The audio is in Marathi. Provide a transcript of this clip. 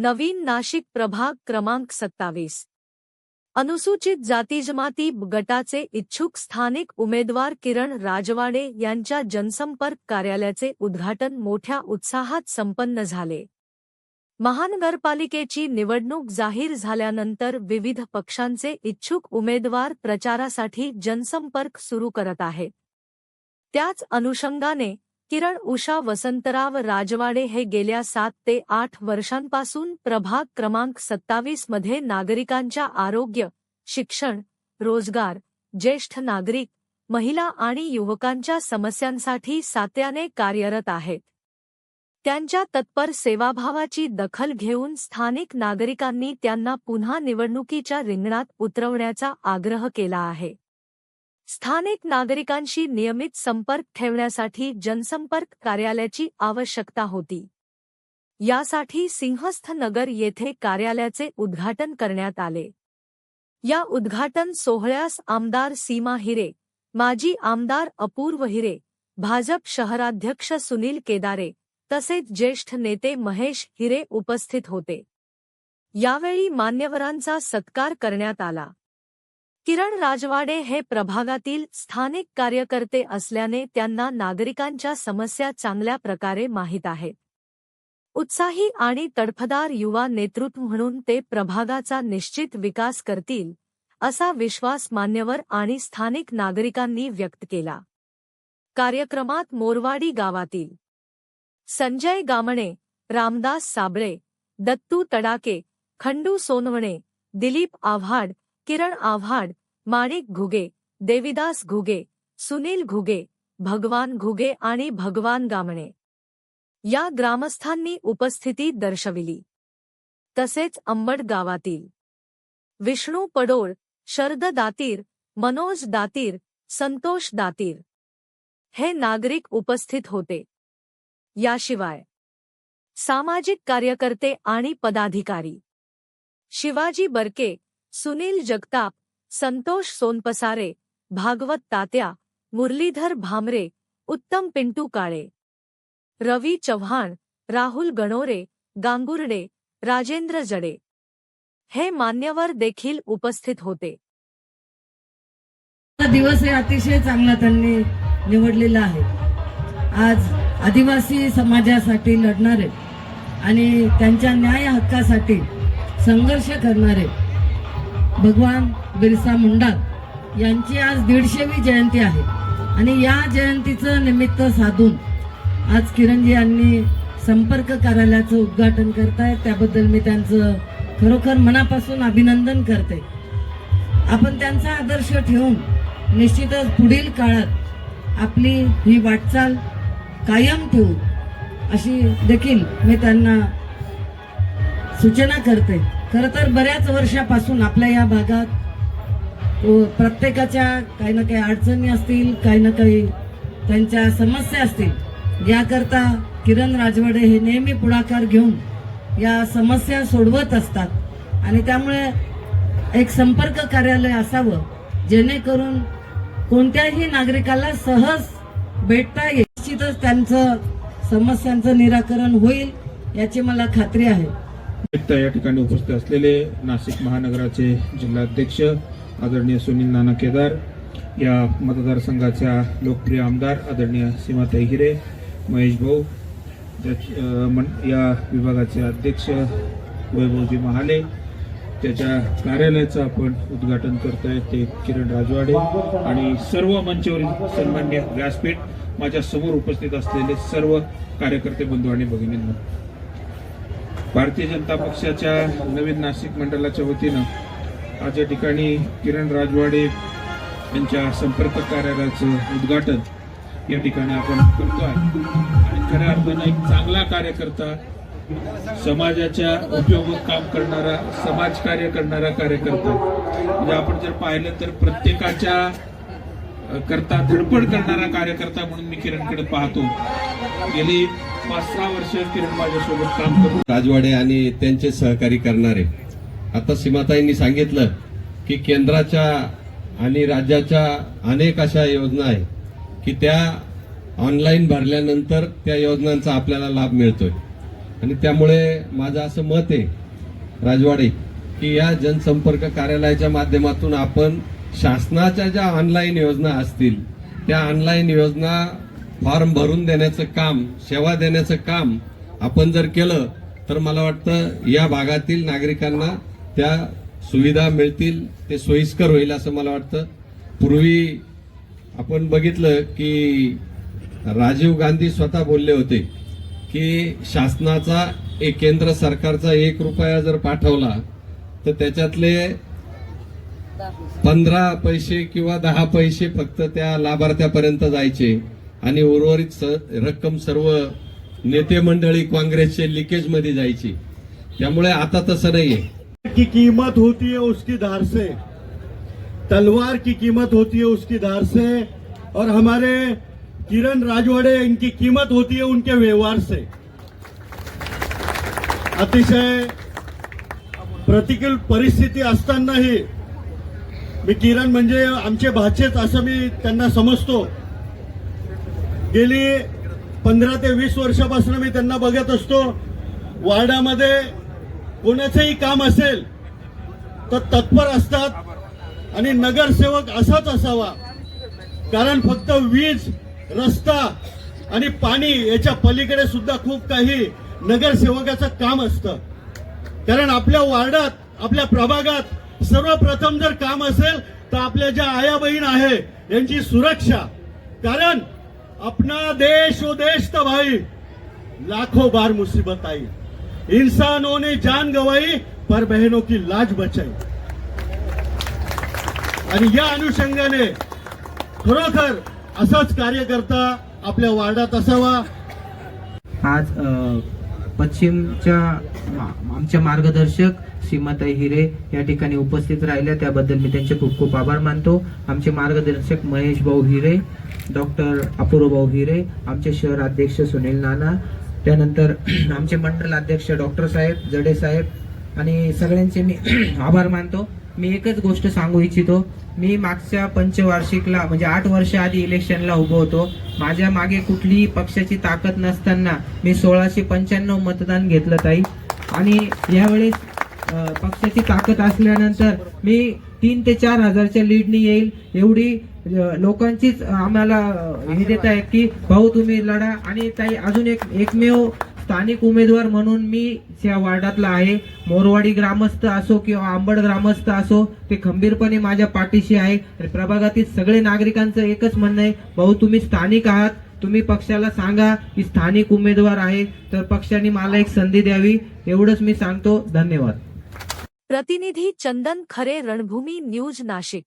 नवीन नाशिक प्रभाग क्रमांक सत्तावीस. अनुसूचित जातीजमाती गटाचे इच्छुक स्थानिक उमेदवार किरण राजवाडे यांच्या जनसंपर्क कार्यालयाचे उद्घाटन मोठ्या उत्साहात संपन्न झाले. महानगरपालिकेची निवडणूक जाहीर झाल्यानंतर विविध पक्षांचे इच्छुक उमेदवार प्रचारासाठी जनसंपर्क सुरू करत आहेत. त्याच अनुषंगाने किरण उषा वसंतराव राजवाडे हे गेल्या सात ते आठ वर्षांपासून प्रभाग क्रमांक सत्तावीसमध्ये नागरिकांच्या आरोग्य शिक्षण रोजगार ज्येष्ठ नागरिक महिला आणि युवकांच्या समस्यांसाठी सात्याने कार्यरत आहेत. त्यांच्या तत्पर सेवाभावाची दखल घेऊन स्थानिक नागरिकांनी त्यांना पुन्हा निवडणुकीच्या रिंगणात उतरवण्याचा आग्रह केला आहे. स्थानिक नागरिकांशी नियमित संपर्क ठेवण्यासाठी जनसंपर्क कार्यालयाची आवश्यकता होती. यासाठी सिंहस्थ नगर येथे कार्यालयाचे उद्घाटन करण्यात आले. या उद्घाटन सोहळ्यास आमदार सीमा हिरे माजी आमदार अपूर्व हिरे भाजप शहराध्यक्ष सुनील केदारे तसेच ज्येष्ठ नेते महेश हिरे उपस्थित होते. यावेळी मान्यवरांचा सत्कार करण्यात आला. किरण राजवाडे हे प्रभागातील स्थानिक कार्यकर्ते असल्याने त्यांना नागरिकांच्या समस्या चांगल्या प्रकारे माहीत आहेत. उत्साही आणि तडफदार युवा नेतृत्व म्हणून ते प्रभागाचा निश्चित विकास करतील असा विश्वास मान्यवर आणि स्थानिक नागरिकांनी व्यक्त केला. कार्यक्रमात मोरवाडी गावातील संजय गामणे रामदास साबळे दत्तू तडाके खंडू सोनवणे दिलीप आव्हाड किरण आव्हाड माणिक घुगे देविदास घुगे सुनील घुगे भगवान घुगे आणि भगवान गामणे. या ग्रामस्थांनी उपस्थिती दर्शविली. तसेच अंबड गावातील विष्णू पडोळ शरद दातीर मनोज दातीर संतोष दातीर हे नागरिक उपस्थित होते. याशिवाय सामाजिक कार्यकर्ते आणि पदाधिकारी शिवाजी बर्के सुनील जगताप संतोष सोनपसारे भागवत तात्या मुरलीधर भामरे उत्तम पिंटू काळे रवी चव्हाण राहुल गणोरे गांगुर्डे राजेंद्र जडे. हे मान्यवर देखील उपस्थित होते. हा दिवस हे अतिशय चांगला त्यांनी निवडलेला आहे. आज आदिवासी समाजासाठी लढणारे आणि त्यांच्या न्याय हक्कासाठी संघर्ष करणारे भगवान बिरसा मुंडा यांची आज दीडशेवी जयंती आहे. आणि या जयंतीचं निमित्त साधून आज किरणजी यांनी संपर्क कार्यालयाचं उद्घाटन करतायत त्याबद्दल मी त्यांचं खरोखर मनापासून अभिनंदन करते. आपण त्यांचा आदर्श ठेवून निश्चितच पुढील काळात आपली ही वाटचाल कायम ठेवू अशी देखील मी त्यांना सूचना करते. खरं तर बऱ्याच वर्षापासून आपल्या या भागात प्रत्येकाच्या काही ना काही अडचणी असतील काही ना काही त्यांच्या समस्या असतील. याकरता किरण राजवाडे हे नेहमी पुढाकार घेऊन या समस्या सोडवत असतात. आणि त्यामुळे एक संपर्क कार्यालय असावं जेणेकरून कोणत्याही नागरिकाला सहज भेटता येईल. निश्चितच त्यांचं समस्यांचं निराकरण होईल याची मला खात्री आहे. या ठिकाणी उपस्थित असलेले नाशिक महानगराचे जिल्हाध्यक्ष आदरणीय सुनील नाना केदार या मतदारसंघाच्या लोकप्रिय आमदार आदरणीय सीमाताई हिरे महेश भाऊ या विभागाचे अध्यक्ष वैभवजी महाले त्याच्या कार्यालयाचं आपण उद्घाटन करतोय ते किरण राजवाडे आणि सर्व मंचावरील सन्मान्य व्यासपीठ माझ्यासमोर उपस्थित असलेले सर्व कार्यकर्ते बंधू आणि भगिनींना. भारतीय जनता पक्षाच्या नवीन नाशिक मंडळाच्या वतीनं आज या ठिकाणी किरण राजवाडे यांच्या संपर्क कार्यालयाचं उद्घाटन या ठिकाणी आपण करतो आहे. आणि खऱ्या अर्थानं एक चांगला कार्यकर्ता समाजाच्या उपयोगात काम करणारा समाजकार्य करणारा कार्यकर्ता. म्हणजे आपण जर पाहिलं तर प्रत्येकाच्या करता धडपड करणारा कार्यकर्ता म्हणून मी किरणकडे पाहतो. गेली पाच सहा वर्ष किरण माझ्यासोबत काम करून राजवाडे आणि त्यांचे सहकारी करणारे. आता सीमाताईंनी सांगितलं की केंद्राच्या आणि राज्याच्या अनेक अशा योजना आहेत की त्या ऑनलाईन भरल्यानंतर त्या योजनांचा आपल्याला लाभ मिळतोय. आणि त्यामुळे माझं असं मत आहे राजवाडे की या जनसंपर्क कार्यालयाच्या माध्यमातून आपण शासनाच्या ज्या ऑनलाईन योजना असतील त्या ऑनलाईन योजना फॉर्म भरून देण्याचं काम सेवा देण्याचं काम आपण जर केलं तर मला वाटतं या भागातील नागरिकांना त्या सुविधा मिळतील ते सोयीस्कर होईल असं मला वाटतं. पूर्वी आपण बघितलं की राजीव गांधी स्वतः बोलले होते की शासनाचा एक केंद्र सरकारचा एक रुपया जर पाठवला तर त्याच्यातले पंधरा पैसे किंवा दहा पैसे फक्त त्या लाभार्थ्यापर्यंत जायचे. आणि उर्वरित स- रक्कम सर्व नेते मंडळी काँग्रेसचे लिकेजमध्ये जायची. त्यामुळे आता तसं नाहीये. की कीमत होती है उसकी धार से. तलवार की कीमत होती है उसकी धार से. और हमारे किरण राजवाड़े इनकी कीमत होती है उनके व्यवहार से. अतिशय प्रतिकूल परिस्थिती असतानाही मी किरण म्हणजे आमचे भाचेच असं मी त्यांना समजतो. गेली पंधरा ते वीस वर्षापासून मी त्यांना बघत असतो. वार्डामध्ये कोणाचंही काम असेल तर तत्पर असतात आणि नगरसेवक असाच असावा. कारण फक्त वीज रस्ता आणि पाणी याच्या पलीकडे सुद्धा खूप काही नगरसेवकाचं काम असतं. कारण आपल्या वार्डात आपल्या प्रभागात सर्वप्रथम जर काम असेल तर आपल्या ज्या आया बहीण आहे यांची सुरक्षा. कारण अपना देश वो देश तो भाई लाखों बार मुसीबत आई। इंसानों ने जान गवाई पर बहनों की लाज बचाई। आणि या अनुषंगाने खरोखर असाच कार्यकर्ता आपल्या वार्डात असावा. आज पश्चिमच्या आमच्या मार्गदर्शक सीमाताई हिरे या ठिकाणी उपस्थित राहिल्या. त्याबद्दल मी त्यांचे खूप खूप आभार मानतो. आमचे मार्गदर्शक महेश भाऊ हिरे डॉक्टर अपूर्व भाऊ हिरे आमचे शहर अध्यक्ष सुनील नाना त्यानंतर आमचे मंडल अध्यक्ष डॉक्टर साहेब जडे साहेब आणि सगळ्यांचे मी आभार मानतो. मी एकच गोष्ट सांगू इच्छितो. मी मागच्या पंचवार्षिकला म्हणजे आठ वर्ष आधी इलेक्शनला उभं होतो. माझ्या मागे कुठलीही पक्षाची ताकद नसताना मी सोळाशे पंच्याण्णव मतदान घेतलं ताई. आणि यावेळेस पक्षाची ताकद असल्यानंतर मी तीन ते चार हजारच्या लीडनी येईल. एवढी लोकांचीच आम्हाला हे देत आहेत की भाऊ तुम्ही लढा. आणि ताई अजून एक एकमेव स्थानिक उमेदवार म्हणून मी या वार्डातला आहे मोरवाडी ग्रामस्थ असो किंवा आंबड ग्रामस्थ असो ते खंबीरपणे माझ्या पाठीशी आहे. आणि प्रभागातील सगळे नागरिकांचं एकच म्हणणं आहे भाऊ तुम्ही स्थानिक आहात. तुम्ही पक्षाला सांगा की स्थानिक उमेदवार आहे. तर पक्षाने मला एक संधी द्यावी. एवढंच मी सांगतो. धन्यवाद. प्रतिनिधी चंदन खरे रणभूमी न्यूज नाशिक.